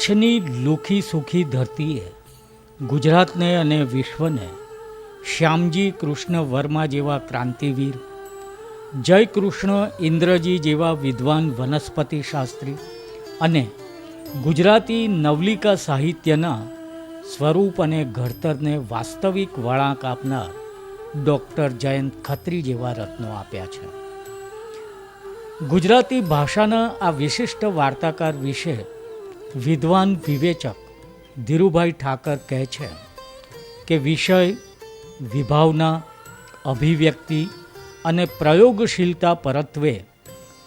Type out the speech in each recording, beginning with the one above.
કચ્છની લુખી સુખી ધરતીએ, ગુજરાતને અને વિશ્વને શ્યામજી કૃષ્ણ વર્મા જેવા ક્રાંતિવીર જય કૃષ્ણ ઇન્દ્રજી જેવા વિદ્વાન વનસ્પતિ શાસ્ત્રી અને ગુજરાતી નવલિકા સાહિત્યના સ્વરૂપ અને ઘડતરને વાસ્તવિક વળાંક આપનાર ડૉક્ટર જયંત ખત્રી જેવા રત્નો આપ્યા છે. ગુજરાતી ભાષાના આ વિશિષ્ટ વાર્તાકાર વિશે વિદ્વાન વિવેચક ધીરુભાઈ ઠાકર કહે છે કે વિષય વિભાવના, અભિવ્યક્તિ અને પ્રયોગશીલતા પરત્વે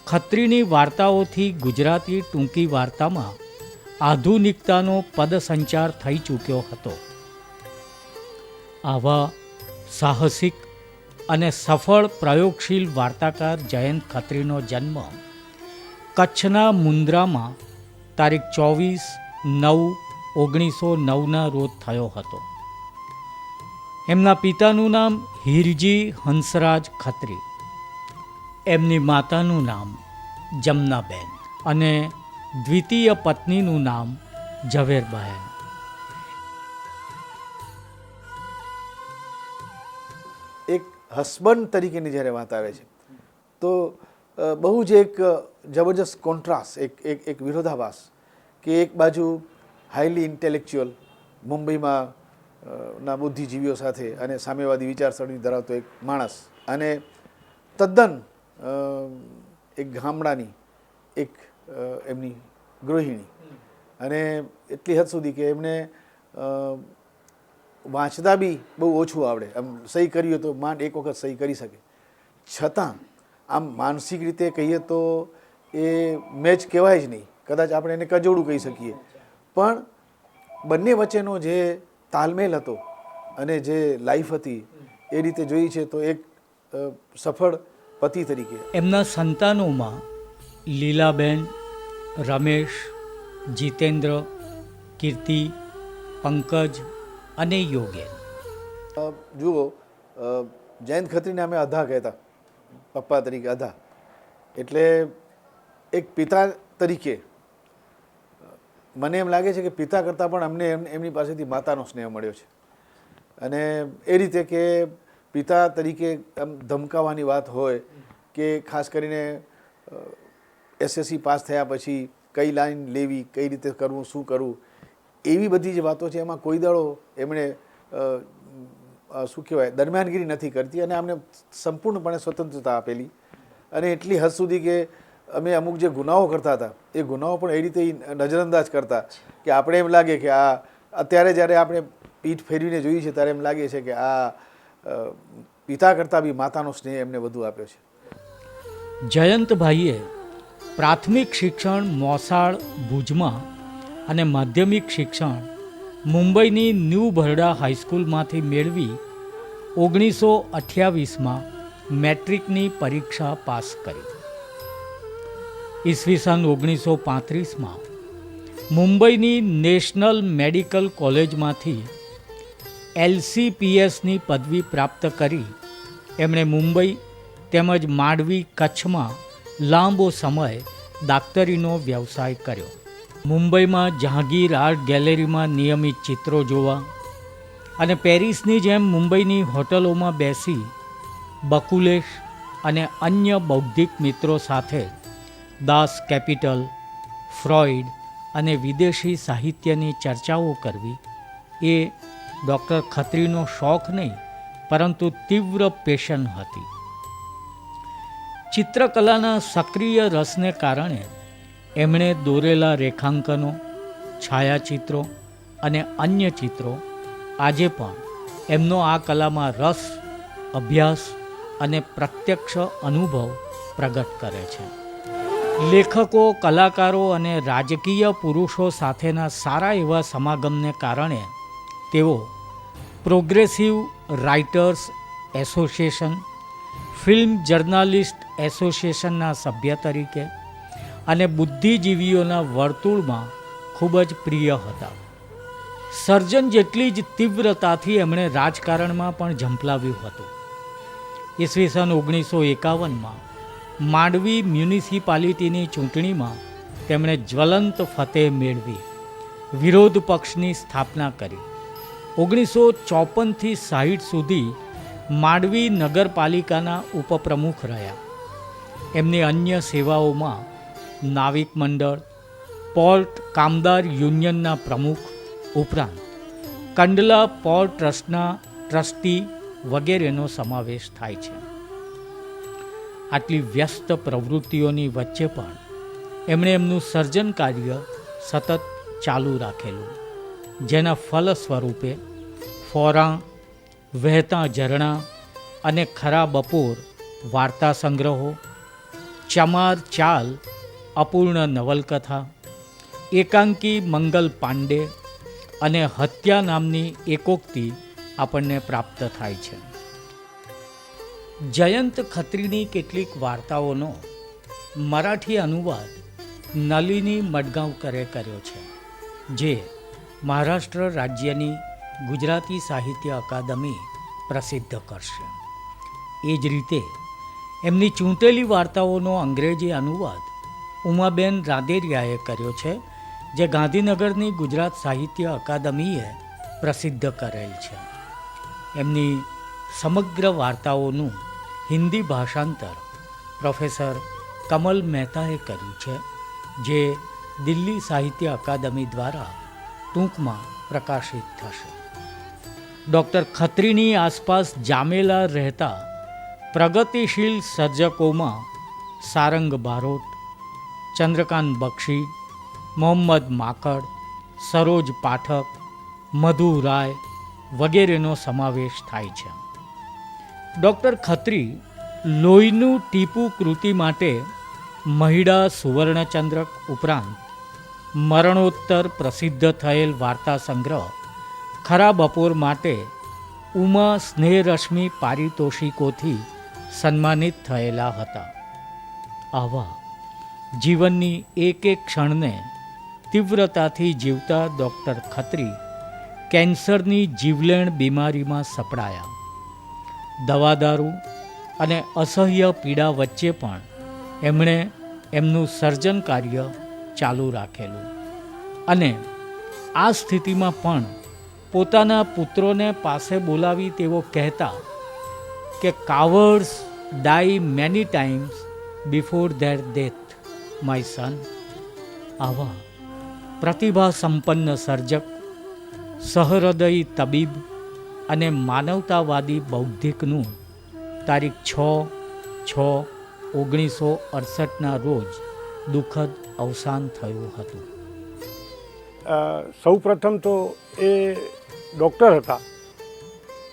ખત્રીની વાર્તાઓથી ગુજરાતી ટૂંકી વાર્તામાં આધુનિકતાનો પદસંચાર થઈ ચૂક્યો હતો. આવા સાહસિક અને સફળ પ્રયોગશીલ વાર્તાકાર જયંત ખત્રીનો જન્મ કચ્છના મુન્દ્રામાં તારીખ ચોવીસ નવ ઓગણીસો નવના રોજ થયો હતો. એમના પિતાનું નામ હિરજી હંસરાજ ખત્રી. એમની માતાનું નામ જમનાબેન અને દ્વિતીય પત્નીનું નામ ઝવેરબહેન એક હસબન્ડ તરીકેની જ્યારે વાત આવે છે, તો બહુ જ એક જબરજસ્ત કોન્ટ્રાસ્ટ એક એક એક વિરોધાભાસ કે એક બાજુ હાઈલી ઇન્ટેલેક્ચ્યુઅલ મુંબઈમાં ના બુદ્ધિજીવીઓ સાથે અને સામ્યવાદી વિચારસરણી ધરાવતો એક માણસ અને તદ્દન એક ગામડાની એક એમની ગૃહિણી. અને એટલી હદ સુધી કે એમને વાંચતા બી બહુ ઓછું આવડે. આમ સહી કર્યું તો માંડ એક વખત સહી કરી શકે. છતાં, આમ માનસિક રીતે કહીએ તો એ મેચ કહેવાય જ નહીં. કદાચ આપણે એને કજોડું કહી શકીએ. પણ બંને વચ્ચેનો જે તાલમેલ હતો અને જે લાઈફ હતી એ રીતે જોઈ છે તો એક સફળ પતિ તરીકે. એમના સંતાનોમાં લીલાબેન રમેશ જીતેન્દ્ર કીર્તિ પંકજ અને યોગેન. જુઓ જયંત ખત્રીને અમે અધા કહેતા. પપ્પા તરીકે અધા. એટલે એક પિતા તરીકે. મને એમ લાગે છે કે પિતા કરતાં પણ અમને એમ, એમની પાસેથી માતાનો સ્નેહ મળ્યો છે. અને એ રીતે કે પિતા તરીકે આમ ધમકાવવાની વાત હોય કે ખાસ કરીને એસએસસી પાસ થયા પછી કઈ લાઈન લેવી, કઈ રીતે કરવું, શું કરવું, એવી બધી જે વાતો છે એમાં કોઈ દાડો એમણે શું કહેવાય, દરમિયાનગીરી નથી કરતી અને અમને સંપૂર્ણપણે સ્વતંત્રતા આપેલી. અને એટલી હદ સુધી કે અમે અમુક જે ગુનાઓ કરતા હતા, એ ગુનાઓ પણ એ રીતે નજરઅંદાજ કરતા કે આપણે એમ લાગે કે આ, અત્યારે જ્યારે આપણે પીઠ ફેરવીને જોઈએ છે, ત્યારે એમ લાગે છે કે આ પિતા કરતાં બી માતાનો સ્નેહ એમને વધુ આપ્યો છે. જયંતભાઈએ પ્રાથમિક શિક્ષણ મોસાળ, ભુજમાં અને માધ્યમિક શિક્ષણ મુંબઈની ન્યૂ ભરડા હાઈસ્કૂલમાંથી મેળવી ઓગણીસો અઠ્યાવીસમાં મેટ્રિકની પરીક્ષા પાસ કરી. ઈસવીસન ઓગણીસો પાંત્રીસમાં મુંબઈની નેશનલ મેડિકલ કોલેજમાંથી એલસીપીએસની પદવી પ્રાપ્ત કરી. એમણે મુંબઈ તેમજ માંડવી કચ્છમાં લાંબો સમય દાક્તરીનો વ્યવસાય કર્યો. મુંબઈમાં જહાંગીર આર્ટ ગેલેરીમાં નિયમિત ચિત્રો જોવા અને પેરિસની જેમ મુંબઈની હોટલોમાં બેસી બકુલેશ અને અન્ય બૌદ્ધિક મિત્રો સાથે દાસ કેપિટલ ફ્રોઈડ અને વિદેશી સાહિત્યની ચર્ચાઓ કરવી એ ડૉક્ટર ખત્રીનો શોખ નહીં, પરંતુ તીવ્ર પેશન હતી. ચિત્રકલાના સક્રિય રસને કારણે એમણે દોરેલા રેખાંકનો, છાયાચિત્રો અને અન્ય ચિત્રો આજે પણ એમનો આ કલામાં રસ, અભ્યાસ અને પ્રત્યક્ષ અનુભવ પ્રગટ કરે છે. લેખકો, કલાકારો અને રાજકીય પુરુષો સાથેના સારા એવા સમાગમને કારણે તેઓ progressive writers association, film journalist એસોસિએશનના સભ્ય તરીકે અને બુદ્ધિજીવીઓના વર્તુળમાં ખૂબ જ પ્રિય હતા. સર્જન જેટલી જ તીવ્રતાથી એમણે રાજકારણમાં પણ ઝંપલાવ્યું હતું. ઈસવીસન ઓગણીસો એકાવનમાં માંડવી મ્યુનિસિપાલિટીની ચૂંટણીમાં તેમણે જ્વલંત ફતેહ મેળવી, વિરોધ પક્ષની સ્થાપના કરી. ઓગણીસો ચોપનથી સાહીઠ સુધી માંડવી નગરપાલિકાના ઉપપ્રમુખ રહ્યા. એમની અન્ય સેવાઓમાં નાવિક મંડળ, પોર્ટ કામદાર યુનિયનના પ્રમુખ ઉપરાંત કંડલા પોર્ટ ટ્રસ્ટના ટ્રસ્ટી વગેરેનો સમાવેશ થાય છે. આટલી વ્યસ્ત પ્રવૃત્તિઓની વચ્ચે પણ એમણે એમનું સર્જન કાર્ય સતત ચાલુ રાખેલું. જેના ફલ સ્વરૂપે ફોરાં વહેતા ઝરણા અને ખરા બપોર વાર્તા સંગ્રહો, ચમાર ચાલ, અપૂર્ણ નવલકથા, એકાંકી મંગલ પાંડે અને હત્યા નામની એકોક્તિ આપણને પ્રાપ્ત થાય છે. જયંત ખત્રીની કેટલીક વાર્તાઓનો મરાઠી અનુવાદ નલિની મડગાંવકરે કર્યો છે, જે મહારાષ્ટ્ર રાજ્યની ગુજરાતી સાહિત્ય અકાદમી પ્રસિદ્ધ કરશે. એ જ રીતે એમની ચૂંટેલી વાર્તાઓનો અંગ્રેજી અનુવાદ ઉમાબેન રાદેરિયાએ કર્યો છે, જે ગાંધીનગરની ગુજરાત સાહિત્ય અકાદમીએ પ્રસિદ્ધ કરેલ છે. એમની સમગ્ર વાર્તાઓનું હિન્દી ભાષાંતર પ્રોફેસર કમલ મહેતાએ કર્યું છે, જે દિલ્હી સાહિત્ય અકાદમી દ્વારા ટૂંકમાં પ્રકાશિત થશે. ડૉક્ટર ખત્રીની આસપાસ જામેલા રહેતા પ્રગતિશીલ સર્જકોમાં સારંગ બારોટ, ચંદ્રકાંત બક્ષી, મોહમ્મદ માકડ, સરોજ પાઠક, મધુ રાય વગેરેનો સમાવેશ થાય છે. ડૉક્ટર ખત્રી લોહીનું ટીપુ કૃતિ માટે મહિડા સુવર્ણચંદ્રક ઉપરાંત મરણોત્તર પ્રસિદ્ધ થયેલ વાર્તા સંગ્રહ ખરા બપોર માટે ઉમા સ્નેહરશ્મિ પારિતોષિકોથી સન્માનિત થયેલા હતા. આવા જીવનની એક એક ક્ષણને તીવ્રતાથી જીવતા ડૉક્ટર ખત્રી કેન્સરની જીવલેણ બીમારીમાં સપડાયા. દવાદારૂ અને અસહ્ય પીડા વચ્ચે પણ એમણે એમનું સર્જન કાર્ય ચાલુ રાખેલું. અને આ સ્થિતિમાં પણ પોતાના પુત્રોને પાસે બોલાવી તેઓ કહેતા કે cowards die many times before their death my son આવા પ્રતિભા સંપન્ન સર્જક, સહૃદયી તબીબ અને માનવતાવાદી બૌદ્ધિકનું તારીખ છ છ ઓગણીસો અડસઠના રોજ દુઃખદ અવસાન થયું હતું. સૌ પ્રથમ તો એ ડૉક્ટર હતા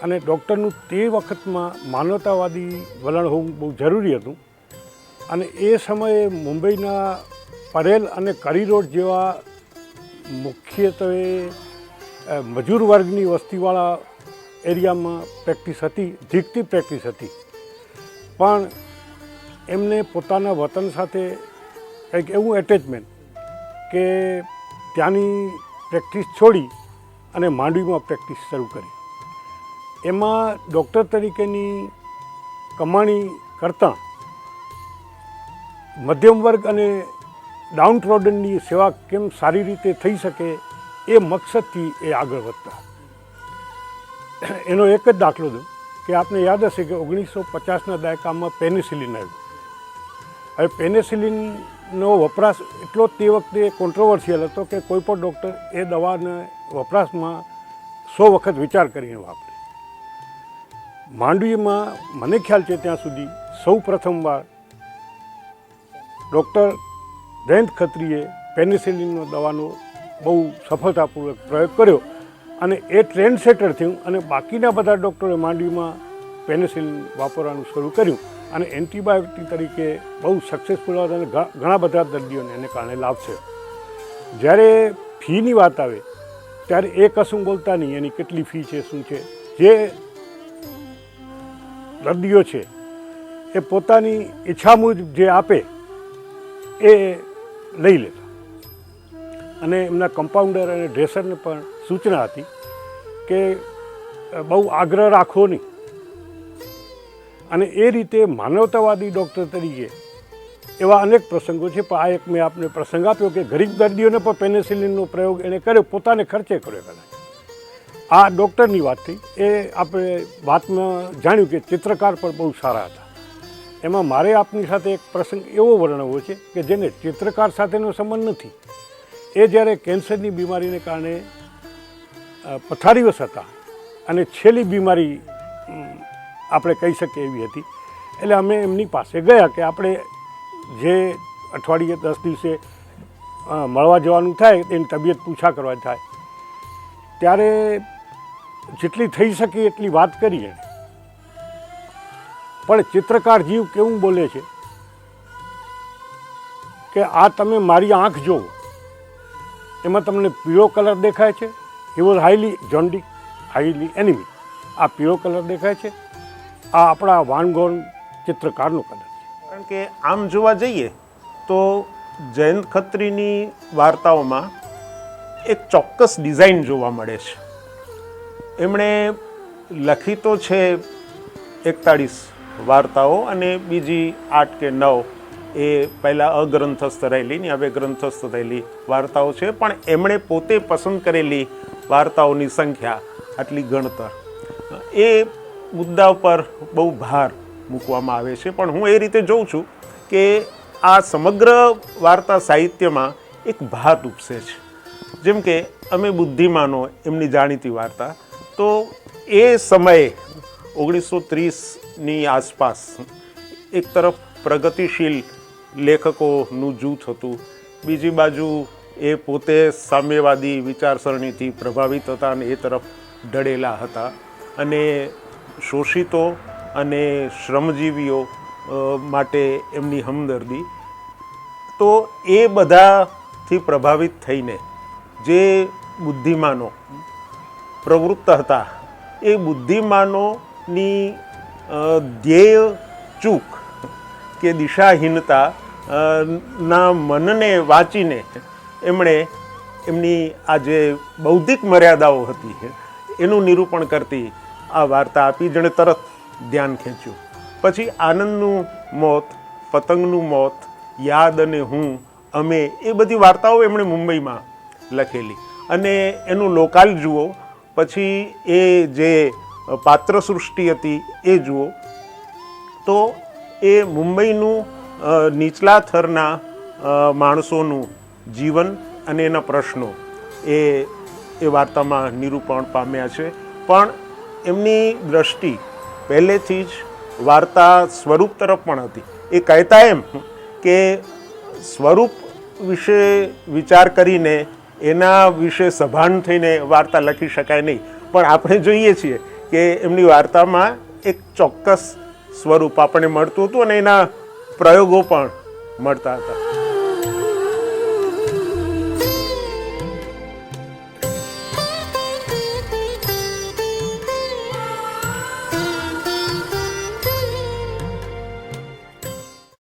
અને ડૉક્ટરનું તે વખતમાં માનવતાવાદી વલણ હોવું બહુ જરૂરી હતું અને એ સમયે મુંબઈના પરેલ અને કરી રોડ જેવા મુખ્યત્વે મજૂર વર્ગની વસ્તીવાળા એરિયામાં પ્રેક્ટિસ હતી ધીકતી પ્રેક્ટિસ હતી. પણ એમને પોતાના વતન સાથે કંઈક એવું એટેચમેન્ટ કે ત્યાંની પ્રેક્ટિસ છોડી અને માંડવીમાં પ્રેક્ટિસ શરૂ કરી. એમાં ડૉક્ટર તરીકેની કમાણી કરતાં મધ્યમ વર્ગ અને ડાઉન ટ્રોડનની સેવા કેમ સારી રીતે થઈ શકે એ મકસદથી એ આગળ વધતા. એનો એક જ દાખલો દઉં કે આપને યાદ હશે કે ઓગણીસો પચાસના દાયકામાં પેનિસિલિન આવ્યું. હવે પેનિસિલિનનો વપરાશ એટલો તે વખતે કોન્ટ્રોવર્સિયલ હતો કે કોઈ પણ ડૉક્ટર એ દવાને વપરાશમાં સો વખત વિચાર કરીને વાપરે. માંડવીમાં મને ખ્યાલ છે ત્યાં સુધી સૌ પ્રથમવાર ડૉક્ટર જયંત ખત્રીએ પેનિસિલિનનો દવાનો બહુ સફળતાપૂર્વક પ્રયોગ કર્યો. અને એ ટ્રેન્ડ સેટર થયું અને બાકીના બધા ડૉક્ટરોએ માંડવીમાં પેનિસિલિન વાપરવાનું શરૂ કર્યું અને એન્ટીબાયોટિક તરીકે બહુ સક્સેસફુલ હતા અને ઘણા બધા દર્દીઓને એને કારણે લાભ છે જ્યારે ફીની વાત આવે, ત્યારે એ કશું બોલતા નહીં એની કેટલી ફી છે, શું છે. જે દર્દીઓ છે, એ પોતાની ઈચ્છા મુજબ જે આપે, એ લઈ લેતા અને એમના કમ્પાઉન્ડર અને ડ્રેસરને પણ સૂચના હતી કે બહુ આગ્રહ રાખવો નહીં. અને એ રીતે માનવતાવાદી ડૉક્ટર તરીકે એવા અનેક પ્રસંગો છે, પણ આ એક મેં આપને પ્રસંગ આપ્યો કે ગરીબ દર્દીઓને પણ પેનિસિલિનનો પ્રયોગ એણે કર્યો, પોતાને ખર્ચે કર્યો કદાચ. આ ડૉક્ટરની વાત થઈ. એ આપણે વાતમાં જાણ્યું કે ચિત્રકાર પણ બહુ સારા હતા. એમાં મારે આપની સાથે એક પ્રસંગ એવો વર્ણવવો છે કે જેને ચિત્રકાર સાથેનો સંબંધ નથી એ જ્યારે કેન્સરની બીમારીને કારણે પથારીવશ હતા અને છેલ્લી બીમારી આપણે કહી શકીએ એવી હતી. એટલે અમે એમની પાસે ગયા કે આપણે જે અઠવાડિયે દસ દિવસે મળવા જવાનું થાય એની તબિયત પૂછા કરવા થાય. ત્યારે જેટલી થઈ શકે એટલી વાત કરીએ. પણ ચિત્રકાર જીવ કેવું બોલે છે? કે આ તમે મારી આંખ જોવો. એમાં તમને પીળો કલર દેખાય છે. He was highly jaundiced highly anaemic આ પીળો કલર દેખાય છે. આ આપણા વાનગોન ચિત્રકારનો કલર છે. કારણ કે આમ જોવા જઈએ તો જયંત ખત્રીની વાર્તાઓમાં એક ચોક્કસ ડિઝાઇન જોવા મળે છે. એમણે લખી તો છે એકતાળીસ વાર્તાઓ અને બીજી આઠ કે નવ એ પહેલાં અગ્રંથસ્થ રહેલી ને હવે ગ્રંથસ્થ થયેલી વાર્તાઓ છે. પણ એમણે પોતે પસંદ કરેલી વાર્તાઓની સંખ્યા આટલી ગણતર. એ મુદ્દા ઉપર બહુ ભાર મૂકવામાં આવે છે. પણ હું એ રીતે જોઉં છું કે આ સમગ્ર વાર્તા સાહિત્યમાં એક ભાત ઉપસે છે. જેમ કે અમે બુદ્ધિમાનો એમની જાણીતી વાર્તા. તો એ સમયે ઓગણીસો ત્રીસની આસપાસ એક તરફ પ્રગતિશીલ લેખકોનું જૂથ હતું. બીજી બાજુ એ પોતે સામ્યવાદી વિચારસરણીથી પ્રભાવિત હતા અને એ તરફ ઢળેલા હતા. અને શોષિતો અને શ્રમજીવીઓ માટે એમની હમદર્દી. તો એ બધાથી પ્રભાવિત થઈને જે બુદ્ધિમાનો પ્રવૃત્ત હતા, એ બુદ્ધિમાનોની ધ્યેય ચૂક કે દિશાહીનતા ના મનને વાંચીને એમણે એમની આ જે બૌદ્ધિક મર્યાદાઓ હતી, એનું નિરૂપણ કરતી આ વાર્તા આપી, જેણે તરત ધ્યાન ખેંચ્યું. પછી આનંદનું મોત, પતંગનું મોત, યાદ અને હું, અમે એ બધી વાર્તાઓ એમણે મુંબઈમાં લખેલી. અને એનું લોકાલ જુઓ, પછી એ જે પાત્ર સૃષ્ટિ હતી એ જુઓ, તો એ મુંબઈનું નીચલા થરના માણસોનું જીવન અને એના પ્રશ્નો એ એ વાર્તામાં નિરૂપણ પામ્યા છે. પણ એમની દ્રષ્ટિ પહેલેથી જ વાર્તા સ્વરૂપ તરફ પણ હતી. એ કહેતા એમ કે સ્વરૂપ વિશે વિચાર કરીને એના વિશે સભાન થઈને વાર્તા લખી શકાય નહીં. પણ આપણે જોઈએ છીએ કે એમની વાર્તામાં એક ચોક્કસ સ્વરૂપ આપણને મળતું હતું અને એના પ્રયોગો પણ મળતા હતા.